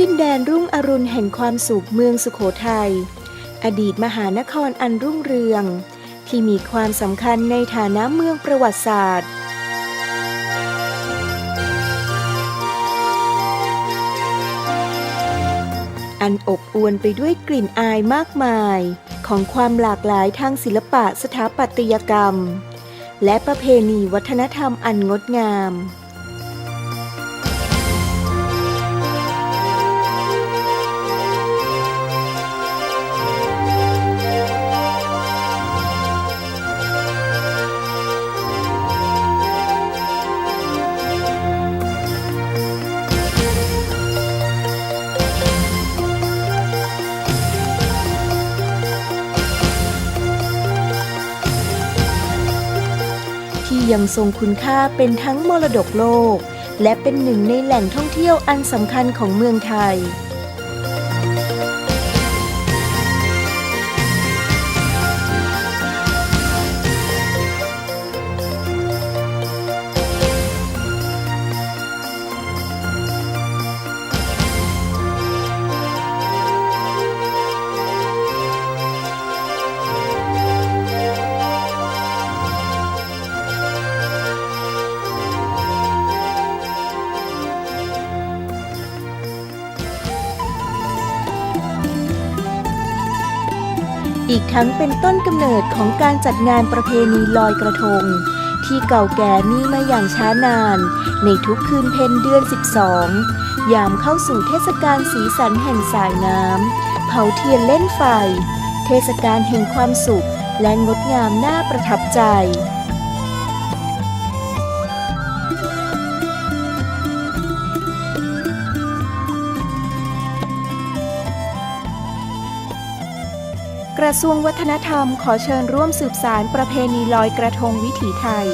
ดินแดนรุ่งอรุณแห่งความสุขเมืองสุขโขทัย อดีตมหานครอันรุ่งเรือง ที่มีความสำคัญในฐานะเมืองประวัติศาสตร์อันอบอวลไปด้วยกลิ่นอายมากมาย ของความหลากหลายทางศิลปะสถาปัตยกรรม และประเพณีวัฒนธรรมอันงดงาม ที่ยังทรงคุณค่าเป็นทั้งมรดกโลก และเป็นหนึ่งในแหล่งท่องเที่ยวอันสำคัญของเมืองไทย อีกทั้งเป็นต้นกำเนิดของการจัดงานประเพณีลอยกระทง ที่เก่าแก่มีมาอย่างช้านาน ในทุกคืนเพ็ญเดือน 12 ยามเข้าสู่เทศกาลสีสันแห่งสายน้ำเผาเทียนเล่นไฟ เทศกาลแห่งความสุขและงดงามน่าประทับใจ กระทรวงวัฒนธรรมขอเชิญร่วมสืบสารประเพณีลอยกระทงวิถีไทย